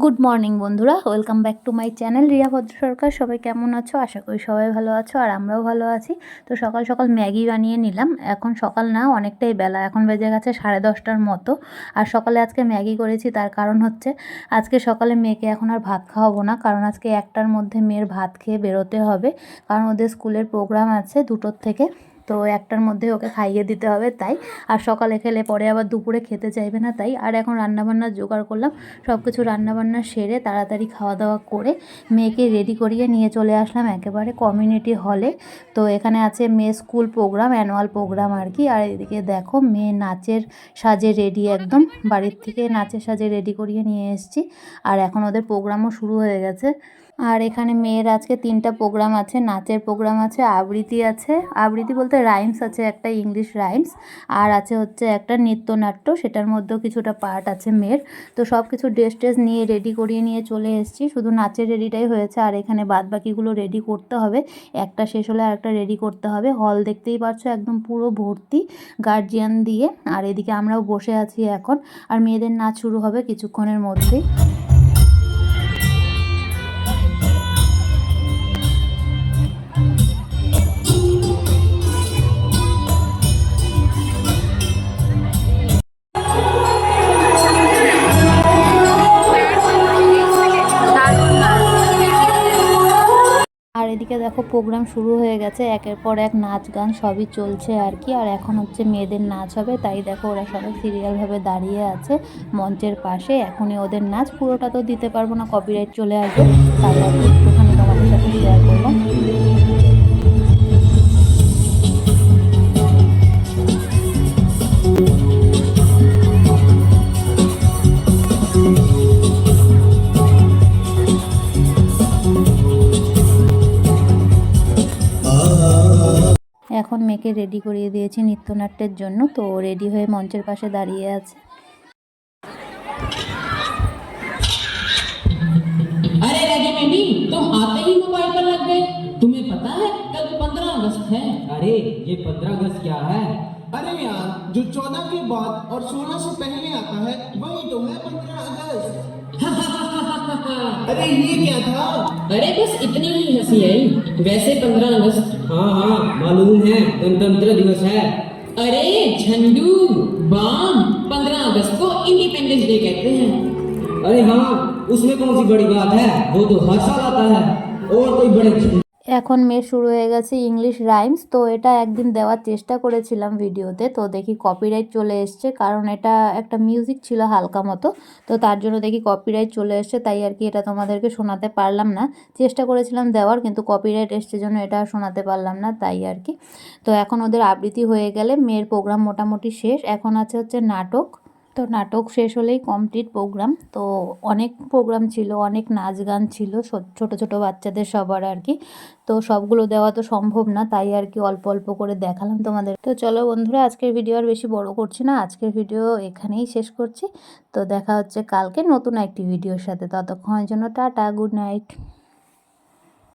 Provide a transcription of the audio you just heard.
Good morning বন্ধুরা। Welcome back to my channel Riya Bhadra Sarkar সবাই কেমন আছো? আশা করি সবাই ভালো আছো, আর আমরাও ভালো আছি। তো সকাল সকাল ম্যাগি বানিয়ে নিলাম। এখন সকাল না, অনেকটাই বেলা। এখন বেজে গেছে সাড়ে দশটার মতো। আর সকালে আজকে ম্যাগি করেছি, তার কারণ হচ্ছে আজকে সকালে মেয়েকে এখন আর ভাত খাওয়াবো না, কারণ আজকে একটার মধ্যে মেয়ের ভাত খেয়ে বেরোতে হবে। কারণ ওদের স্কুলের প্রোগ্রাম আছে দুটোর থেকে। তো একটার মধ্যে ওকে খাইয়ে দিতে হবে তাই। আর সকালে খেলে পরে আবার দুপুরে খেতে চাইবে না তাই। আর এখন রান্নাবান্না জোগাড় করলাম সব কিছু রান্নাবান্না সেরে তাড়াতাড়ি খাওয়া দাওয়া করে মেয়েকে রেডি করিয়ে নিয়ে চলে আসলাম একেবারে কমিউনিটি হলে তো এখানে আছে মেয়ে স্কুল প্রোগ্রাম অ্যানুয়াল প্রোগ্রাম আর কি। আর এদিকে দেখো মেয়ে নাচের সাজে রেডি একদম। বাড়ির থেকে নাচের সাজে রেডি করিয়ে নিয়ে এসেছি। আর এখন ওদের প্রোগ্রামও শুরু হয়ে গেছে। আর এখানে মেয়ের আজকে তিনটা প্রোগ্রাম আছে, নাচের প্রোগ্রাম আছে, আবৃত্তি আছে। আবৃত্তি বলতে রাইমস আছে, একটা ইংলিশ রাইমস আর আছে হচ্ছে একটা নৃত্যনাট্য, সেটার মধ্যেও কিছুটা পার্ট আছে মেয়ের। তো সব কিছু ড্রেস ট্রেস নিয়ে রেডি করিয়ে নিয়ে চলে এসেছি। শুধু নাচের রেডিটাই হয়েছে, আর এখানে বাদ বাকিগুলো রেডি করতে হবে। একটা শেষ হলে আরেকটা রেডি করতে হবে। হল দেখতেই পাচ্ছ একদম পুরো ভর্তি গার্জিয়ান দিয়ে। আর এদিকে আমরাও বসে আছি এখন। আর মেয়েদের নাচ শুরু হবে কিছুক্ষণের মধ্যেই। আর এদিকে দেখো প্রোগ্রাম শুরু হয়ে গেছে, একের পর এক নাচ গান সবই চলছে আর কি। আর এখন হচ্ছে মেয়েদের নাচ হবে, তাই দেখো ওরা সবাই সিরিয়ালভাবে দাঁড়িয়ে আছে মঞ্চের পাশে। এখনই ওদের নাচ পুরোটা তো দিতে পারব না কপিরাইট চলে আসবে। তাই একটুখানি এখন মেয়েকে রেডি করিয়ে দিয়েছি নৃত্যনাট্যের জন্য তো রেডি হয়ে মঞ্চের পাশে দাঁড়িয়ে আছে अरे राजा बेटी तुम आते ही मोबाइल पर लग गए तुम्हें पता है कल पंद्रह अगस्त है अरे ये पंद्रह अगस्त क्या है अरे यार जो चौदह के बाद और सोलह से पहले आता है वही तो है पंद्रह अगस्त अरे ये क्या था? अरे बस इतनी ही हँसी आई। वैसे पंद्रह अगस्त। हाँ हाँ मालूम है गणतंत्र दिवस है। अरे झंडू बाम पंद्रह अगस्त को इंडिपेंडेंस डे कहते हैं। अरे हाँ उसमें कौन सी बड़ी बात है? वो तो हर साल आता है। और कोई बड़े এখন মেয়ে শুরু হয়ে গেছে ইংলিশ রাইমস, তো এটা একদিন দেওয়ার চেষ্টা করেছিলাম ভিডিওতে, তো দেখি কপিরাইট চলে এসছে, কারণ এটা একটা মিউজিক ছিল হালকা মতো, তো তার জন্য দেখি কপিরাইট চলে এসছে, তাই আর কি এটা তোমাদেরকে শোনাতে পারলাম না। চেষ্টা করেছিলাম দেওয়ার, কিন্তু কপিরাইট এসছে জন্য এটা শোনাতে পারলাম না, তাই আর কি। তো এখন ওদের আবৃত্তি হয়ে গেলে মেয়ের প্রোগ্রাম মোটামুটি শেষ, এখন আছে হচ্ছে নাটক তো নাটক শেষ হলেই কমপ্লিট প্রোগ্রাম তো অনেক প্রোগ্রাম ছিল, অনেক নাচ গান ছিল ছোট ছোট বাচ্চাদের সবার আর কি। তো সবগুলো দেওয়া তো সম্ভব না, তাই আর কি অল্প অল্প করে দেখালাম তোমাদের। তো চলো বন্ধুরা, আজকের ভিডিও আর বেশি বড় করছি না, আজকের ভিডিও এখানেই শেষ করছি। তো দেখা হচ্ছে কালকে নতুন একটি ভিডিওর সাথে, ততক্ষণের জন্য টাটা গুড নাইট